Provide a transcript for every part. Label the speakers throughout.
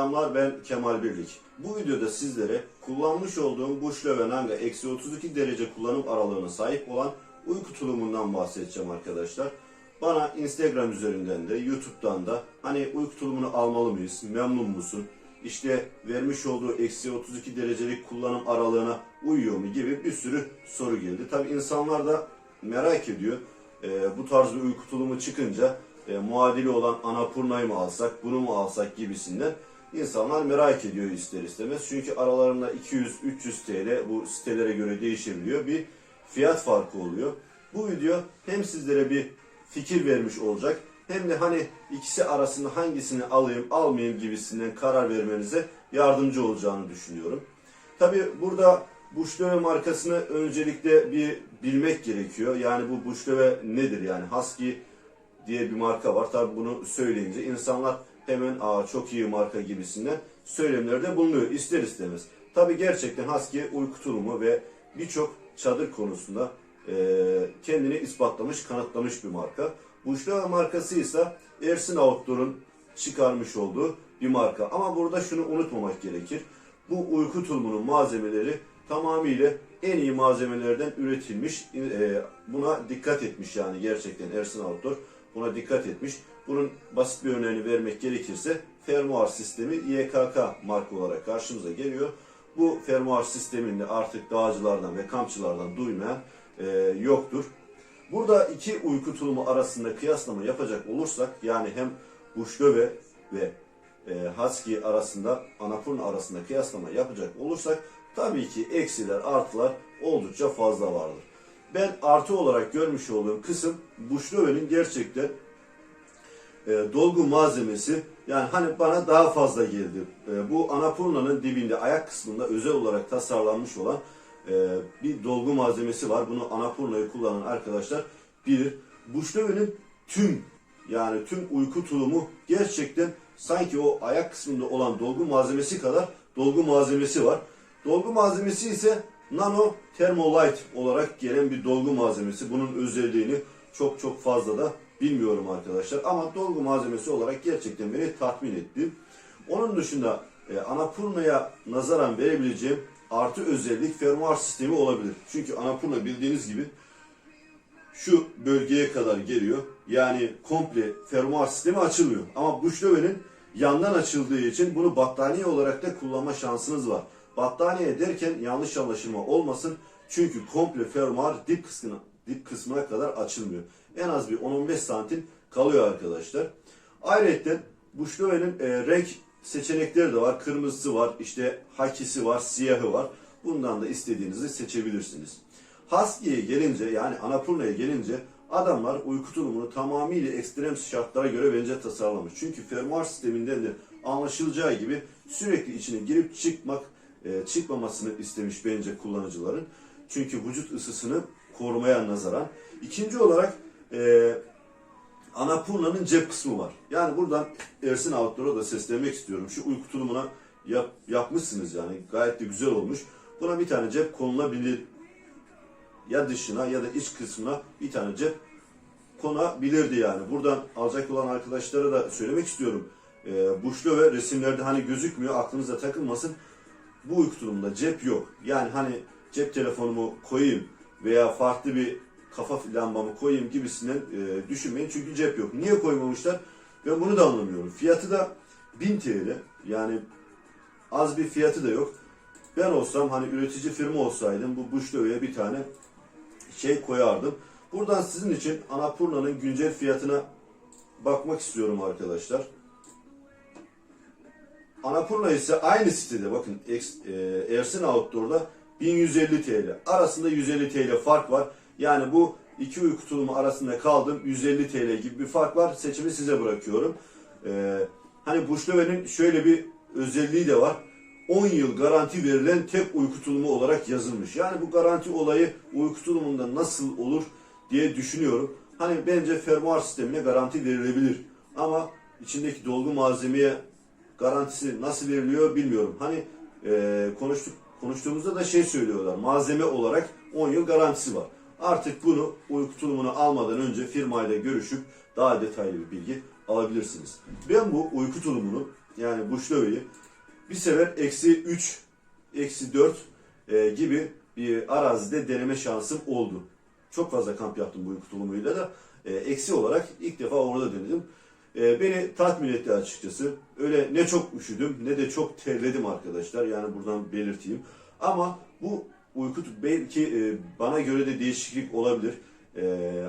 Speaker 1: Selamlar ben Kemal Birlik. Bu videoda sizlere kullanmış olduğum Bushle ve Nanga eksi 32 derece kullanım aralığına sahip olan uyku tulumundan bahsedeceğim arkadaşlar. Bana Instagram üzerinden de YouTube'dan da hani uyku tulumunu almalı mıyız, memnun musun, işte vermiş olduğu eksi 32 derecelik kullanım aralığına uyuyor mu gibi bir sürü soru geldi. Tabi insanlar da merak ediyor. Ee, bu tarz bir uyku tulumu çıkınca e, muadili olan Anapurna'yı mı alsak, bunu mu alsak gibisinden insanlar merak ediyor ister istemez. Çünkü aralarında 200-300 TL bu sitelere göre değişebiliyor. Bir fiyat farkı oluyor. Bu video hem sizlere bir fikir vermiş olacak hem de hani ikisi arasında hangisini alayım almayayım gibisinden karar vermenize yardımcı olacağını düşünüyorum. Tabi burada Bushlöve markasını öncelikle bir bilmek gerekiyor. Yani bu Bushlöve nedir yani Husky diye bir marka var. Tabi bunu söyleyince insanlar hemen aa çok iyi marka gibisinden söylemlerde bulunuyor ister istemez. Tabi gerçekten Husky uyku tulumu ve birçok çadır konusunda e, kendini ispatlamış, kanıtlamış bir marka. Bushlöve markası ise Ersin Outdoor'un çıkarmış olduğu bir marka. Ama burada şunu unutmamak gerekir. Bu uyku tulumunun malzemeleri tamamıyla en iyi malzemelerden üretilmiş. E, buna dikkat etmiş yani gerçekten Ersin Outdoor buna dikkat etmiş. Bunun basit bir örneğini vermek gerekirse fermuar sistemi YKK marka olarak karşımıza geliyor. Bu fermuar sisteminde artık dağcılardan ve kampçılardan duymayan e, yoktur. Burada iki uyku tulumu arasında kıyaslama yapacak olursak yani hem Bushlöve ve e, Husky arasında Anapurna arasında kıyaslama yapacak olursak tabii ki eksiler artılar oldukça fazla vardır. Ben artı olarak görmüş olduğum kısım Bushlöve'nin gerçekten e, dolgu malzemesi yani hani bana daha fazla geldi. E, bu Anapurna'nın dibinde ayak kısmında özel olarak tasarlanmış olan e, bir dolgu malzemesi var. Bunu Anapurna'yı kullanan arkadaşlar bilir. Bushlöve'nin tüm yani tüm uyku tulumu gerçekten sanki o ayak kısmında olan dolgu malzemesi kadar dolgu malzemesi var. Dolgu malzemesi ise Nano Thermolite olarak gelen bir dolgu malzemesi. Bunun özelliğini çok çok fazla da bilmiyorum arkadaşlar. Ama dolgu malzemesi olarak gerçekten beni tatmin etti. Onun dışında e, Anapurna'ya nazaran verebileceğim artı özellik fermuar sistemi olabilir. Çünkü Anapurna bildiğiniz gibi şu bölgeye kadar geliyor. Yani komple fermuar sistemi açılmıyor. Ama Bushlöve'nin yandan açıldığı için bunu battaniye olarak da kullanma şansınız var. Battaniye derken yanlış anlaşılma olmasın. Çünkü komple fermuar dip kısmına, dip kısmına kadar açılmıyor. En az bir 10-15 santim kalıyor arkadaşlar. Ayrıca Bushlöve'nin e, renk seçenekleri de var. Kırmızısı var, işte hakisi var, siyahı var. Bundan da istediğinizi seçebilirsiniz. Husky'ye gelince yani Anapurna'ya gelince adamlar uyku tulumunu tamamıyla ekstrem şartlara göre bence tasarlamış. Çünkü fermuar sisteminden de anlaşılacağı gibi sürekli içine girip çıkmak e, çıkmamasını istemiş bence kullanıcıların. Çünkü vücut ısısını korumaya nazaran. İkinci olarak e, Anapurna'nın cep kısmı var. Yani buradan Ersin Outdoor'a da seslenmek istiyorum. Şu uyku tulumuna yap, yapmışsınız yani. Gayet de güzel olmuş. Buna bir tane cep konulabilir. Ya dışına ya da iç kısmına bir tane cep konabilirdi yani. Buradan alacak olan arkadaşlara da söylemek istiyorum. E, Buşlu ve resimlerde hani gözükmüyor aklınıza takılmasın. Bu uyku tulumunda cep yok. Yani hani cep telefonumu koyayım veya farklı bir kafa lambamı koyayım gibisinden e, düşünmeyin. Çünkü cep yok. Niye koymamışlar? Ben bunu da anlamıyorum. Fiyatı da 1000 TL. Yani az bir fiyatı da yok. Ben olsam hani üretici firma olsaydım bu Bushlöve'ye bir tane şey koyardım. Buradan sizin için Anapurna'nın güncel fiyatına bakmak istiyorum arkadaşlar. Anapurna ise aynı sitede bakın e, Ersin Outdoor'da 1150 TL. Arasında 150 TL fark var. Yani bu iki uyku tulumu arasında kaldım 150 TL gibi bir fark var. Seçimi size bırakıyorum. E, hani Bushlöve'nin şöyle bir özelliği de var. 10 yıl garanti verilen tek uyku tulumu olarak yazılmış. Yani bu garanti olayı uyku tulumunda nasıl olur diye düşünüyorum. Hani bence fermuar sistemine garanti verilebilir. Ama içindeki dolgu malzemeye garantisi nasıl veriliyor bilmiyorum. Hani e, konuştuk konuştuğumuzda da şey söylüyorlar. Malzeme olarak 10 yıl garantisi var. Artık bunu uyku tulumunu almadan önce firmayla görüşüp daha detaylı bir bilgi alabilirsiniz. Ben bu uyku tulumunu yani Buşlove'yi bir sefer eksi 3, eksi 4 e, gibi bir arazide deneme şansım oldu. Çok fazla kamp yaptım bu uyku tulumuyla da. E, eksi olarak ilk defa orada denedim. E, beni tatmin etti açıkçası. Öyle ne çok üşüdüm ne de çok terledim arkadaşlar. Yani buradan belirteyim. Ama bu uyku belki e, bana göre de değişiklik olabilir. E,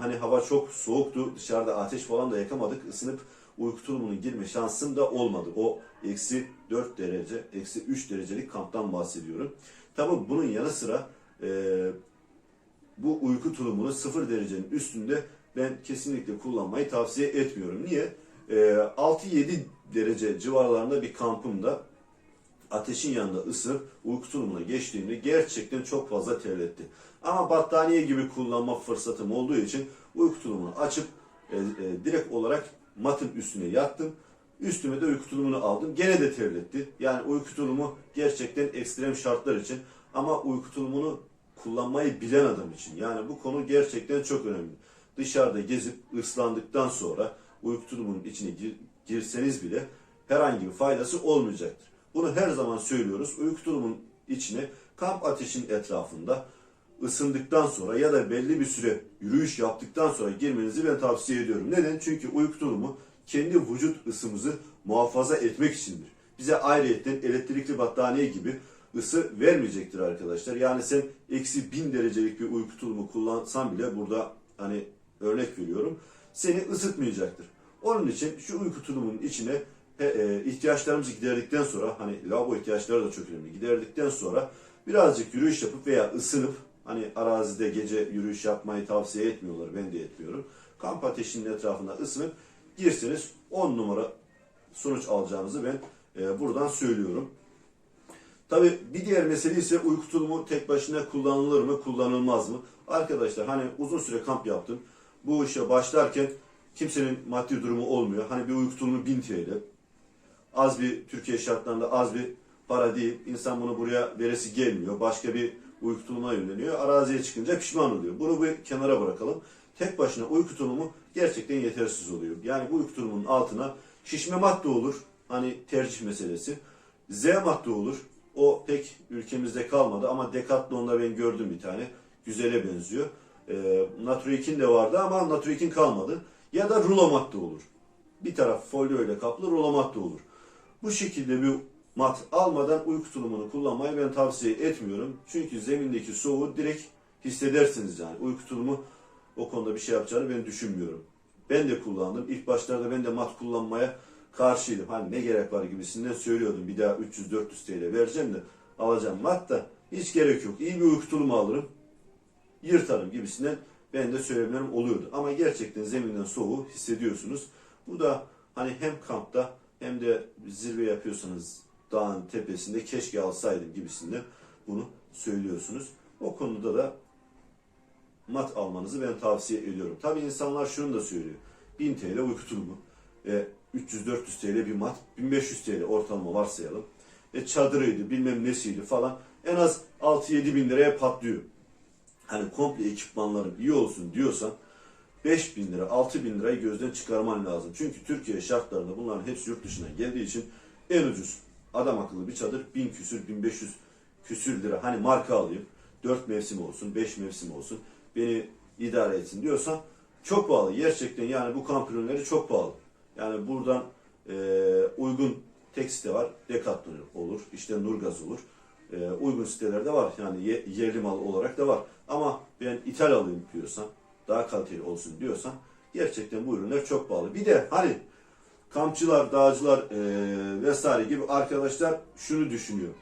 Speaker 1: hani hava çok soğuktu. Dışarıda ateş falan da yakamadık. Isınıp uyku tulumunun girme şansım da olmadı. O eksi 4 derece, eksi 3 derecelik kamptan bahsediyorum. Tabi bunun yanı sıra e, bu uyku tulumunu 0 derecenin üstünde ben kesinlikle kullanmayı tavsiye etmiyorum. Niye? E, 6-7 derece civarlarında bir kampımda ateşin yanında ısınıp uyku tulumuna geçtiğimde gerçekten çok fazla terletti. Ama battaniye gibi kullanma fırsatım olduğu için uyku tulumunu açıp e, e, direkt olarak matın üstüne yattım. Üstüme de uyku tulumunu aldım. Gene de terletti. Yani uyku tulumu gerçekten ekstrem şartlar için ama uyku tulumunu kullanmayı bilen adam için. Yani bu konu gerçekten çok önemli. Dışarıda gezip ıslandıktan sonra uyku tulumunun içine gir- girseniz bile herhangi bir faydası olmayacaktır. Bunu her zaman söylüyoruz. Uyku tulumunun içine kamp ateşinin etrafında ısındıktan sonra ya da belli bir süre yürüyüş yaptıktan sonra girmenizi ben tavsiye ediyorum. Neden? Çünkü uyku tulumu kendi vücut ısımızı muhafaza etmek içindir. Bize ayrıyetten elektrikli battaniye gibi ısı vermeyecektir arkadaşlar. Yani sen eksi bin derecelik bir uyku tulumu kullansan bile burada hani örnek veriyorum seni ısıtmayacaktır. Onun için şu uyku tulumunun içine e, ihtiyaçlarımızı giderdikten sonra hani lavabo ihtiyaçları da çok önemli. Giderdikten sonra birazcık yürüyüş yapıp veya ısınıp hani arazide gece yürüyüş yapmayı tavsiye etmiyorlar. Ben de etmiyorum. Kamp ateşinin etrafında ısınıp girseniz 10 numara sonuç alacağınızı ben e, buradan söylüyorum. Tabi bir diğer mesele ise uyku tulumu tek başına kullanılır mı, kullanılmaz mı? Arkadaşlar hani uzun süre kamp yaptım. Bu işe başlarken kimsenin maddi durumu olmuyor. Hani bir uyku tulumu 1000 TL. Az bir Türkiye şartlarında az bir para değil. İnsan bunu buraya veresi gelmiyor. Başka bir uyku tulumuna yöneliyor. Araziye çıkınca pişman oluyor. Bunu bir kenara bırakalım. Tek başına uyku tulumu gerçekten yetersiz oluyor. Yani bu uyku tulumunun altına şişme madde olur. Hani tercih meselesi. Z madde olur. O pek ülkemizde kalmadı ama Decathlon'da ben gördüm bir tane. Güzele benziyor. E, Naturik'in de vardı ama Naturik'in kalmadı. Ya da rulo madde olur. Bir taraf folyo ile kaplı rulo madde olur. Bu şekilde bir mat almadan uyku tulumunu kullanmayı ben tavsiye etmiyorum. Çünkü zemindeki soğuğu direkt hissedersiniz yani. Uyku tulumu o konuda bir şey yapacağını ben düşünmüyorum. Ben de kullandım. İlk başlarda ben de mat kullanmaya karşıydım. Hani ne gerek var gibisinden söylüyordum. Bir daha 300-400 TL vereceğim de alacağım mat da hiç gerek yok. İyi bir uyku tulumu alırım. Yırtarım gibisinden ben de söylemlerim oluyordu. Ama gerçekten zeminden soğuğu hissediyorsunuz. Bu da hani hem kampta hem de zirve yapıyorsanız dağın tepesinde keşke alsaydım gibisinden bunu söylüyorsunuz. O konuda da mat almanızı ben tavsiye ediyorum. Tabi insanlar şunu da söylüyor. 1000 TL uyku tulumu, e, 300-400 TL bir mat, 1500 TL ortalama varsayalım. E, çadırıydı, bilmem nesiydi falan. En az 6-7 bin liraya patlıyor. Hani komple ekipmanlarım iyi olsun diyorsan 5 bin lira, 6 bin lirayı gözden çıkarman lazım. Çünkü Türkiye şartlarında bunların hepsi yurt dışına geldiği için en ucuz adam akıllı bir çadır 1000 küsür, 1500 küsür lira. Hani marka alayım, 4 mevsim olsun, 5 mevsim olsun, beni idare etsin diyorsan çok pahalı. Gerçekten yani bu kamp ürünleri çok pahalı. Yani buradan e, uygun tek site var. Decathlon olur, işte Nurgaz olur. E, uygun sitelerde var. Yani ye- yerli mal olarak da var. Ama ben ithal alayım diyorsan, daha kaliteli olsun diyorsan gerçekten bu ürünler çok pahalı. Bir de hani kampçılar, dağcılar e, vesaire gibi arkadaşlar şunu düşünüyor.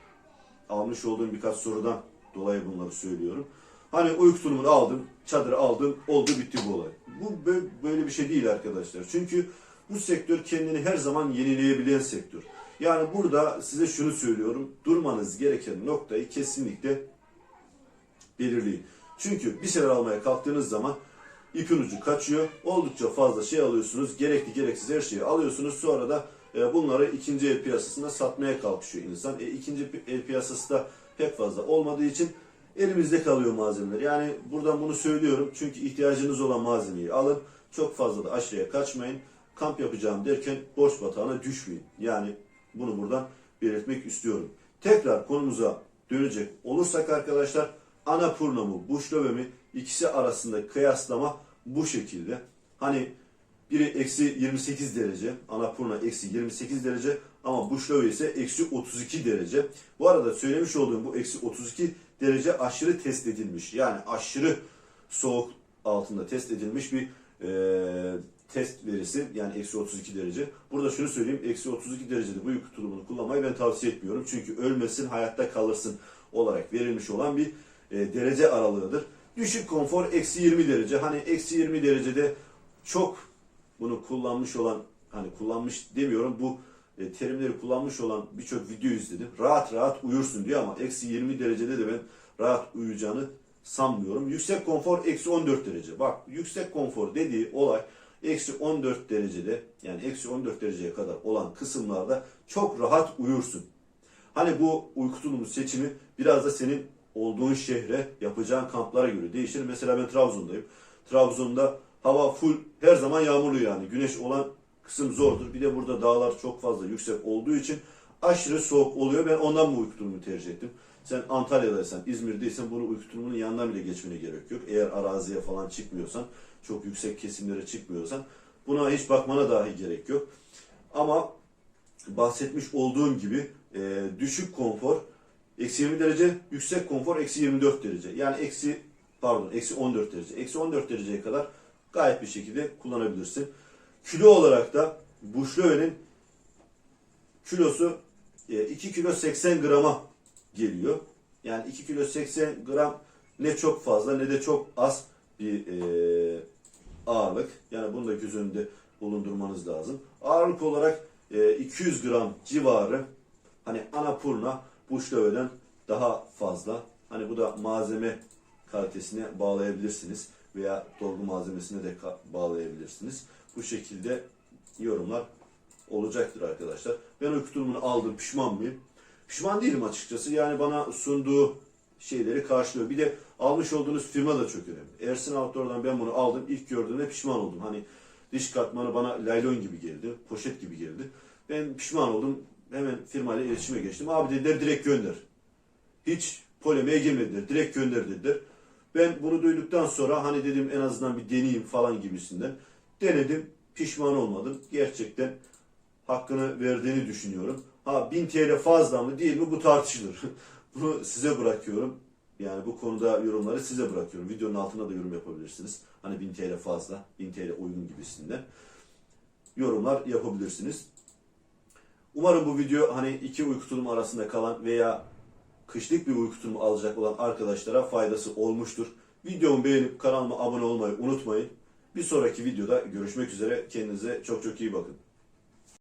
Speaker 1: Almış olduğum birkaç sorudan dolayı bunları söylüyorum. Hani uyku tulumunu aldım, çadırı aldım, oldu bitti bu olay. Bu bö- böyle bir şey değil arkadaşlar. Çünkü bu sektör kendini her zaman yenileyebilen sektör. Yani burada size şunu söylüyorum. Durmanız gereken noktayı kesinlikle belirleyin. Çünkü bir şeyler almaya kalktığınız zaman ipin ucu kaçıyor. Oldukça fazla şey alıyorsunuz. Gerekli gereksiz her şeyi alıyorsunuz. Sonra da e, bunları ikinci el piyasasında satmaya kalkışıyor insan. E, ikinci el piyasası da pek fazla olmadığı için elimizde kalıyor malzemeler. Yani buradan bunu söylüyorum. Çünkü ihtiyacınız olan malzemeyi alın. Çok fazla da aşağıya kaçmayın. Kamp yapacağım derken borç batağına düşmeyin. Yani Bunu buradan belirtmek istiyorum. Tekrar konumuza dönecek olursak arkadaşlar Annapurna mı Buşlove mi ikisi arasında kıyaslama bu şekilde. Hani biri eksi 28 derece, Annapurna eksi 28 derece ama Buşlove ise eksi 32 derece. Bu arada söylemiş olduğum bu eksi 32 derece aşırı test edilmiş. Yani aşırı soğuk altında test edilmiş bir e, test verisi yani eksi 32 derece. Burada şunu söyleyeyim eksi 32 derecede bu uyku tulumunu kullanmayı ben tavsiye etmiyorum. Çünkü ölmesin hayatta kalırsın olarak verilmiş olan bir e, derece aralığıdır. Düşük konfor eksi 20 derece. Hani eksi 20 derecede çok bunu kullanmış olan hani kullanmış demiyorum bu e, terimleri kullanmış olan birçok video izledim. Rahat rahat uyursun diyor ama eksi 20 derecede de ben rahat uyuyacağını sanmıyorum. Yüksek konfor eksi 14 derece. Bak yüksek konfor dediği olay eksi 14 derecede yani eksi 14 dereceye kadar olan kısımlarda çok rahat uyursun. Hani bu uyku seçimi biraz da senin olduğun şehre yapacağın kamplara göre değişir. Mesela ben Trabzon'dayım. Trabzon'da hava full her zaman yağmurlu yani. Güneş olan kısım zordur. Bir de burada dağlar çok fazla yüksek olduğu için aşırı soğuk oluyor. Ben ondan bu uyku tulumunu tercih ettim. Sen Antalya'daysan, İzmir'deysen bunu uyku tulumunun yanından bile geçmene gerek yok. Eğer araziye falan çıkmıyorsan, çok yüksek kesimlere çıkmıyorsan buna hiç bakmana dahi gerek yok. Ama bahsetmiş olduğum gibi e, düşük konfor eksi 20 derece, yüksek konfor eksi 24 derece. Yani eksi pardon eksi 14 derece. Eksi 14 dereceye kadar gayet bir şekilde kullanabilirsin. Kilo olarak da Buşlöve'nin kilosu e, 2 kilo 80 grama geliyor. Yani 2 kilo 80 gram ne çok fazla ne de çok az bir e, ağırlık. Yani bunu da göz önünde bulundurmanız lazım. Ağırlık olarak e, 200 gram civarı hani Anapurna Buşlöve'den daha fazla. Hani bu da malzeme kalitesine bağlayabilirsiniz veya dolgu malzemesine de bağlayabilirsiniz. Bu şekilde yorumlar olacaktır arkadaşlar. Ben uyku tulumunu aldım pişman mıyım? Pişman değilim açıkçası. Yani bana sunduğu şeyleri karşılıyor. Bir de almış olduğunuz firma da çok önemli. Ersin Outdoor'dan ben bunu aldım. İlk gördüğümde pişman oldum. Hani diş katmanı bana laylon gibi geldi. Poşet gibi geldi. Ben pişman oldum. Hemen firmayla iletişime geçtim. Abi dediler direkt gönder. Hiç polemiğe girmediler. Direkt gönder dediler. Ben bunu duyduktan sonra hani dedim en azından bir deneyeyim falan gibisinden. Denedim. Pişman olmadım. Gerçekten hakkını verdiğini düşünüyorum. Ha 1000 TL fazla mı değil mi bu tartışılır. Bunu size bırakıyorum. Yani bu konuda yorumları size bırakıyorum. Videonun altına da yorum yapabilirsiniz. Hani 1000 TL fazla, 1000 TL uygun gibisinden. Yorumlar yapabilirsiniz. Umarım bu video hani iki uyku tulumu arasında kalan veya kışlık bir uyku tulumu alacak olan arkadaşlara faydası olmuştur. Videomu beğenip kanalıma abone olmayı unutmayın. Bir sonraki videoda görüşmek üzere. Kendinize çok çok iyi bakın.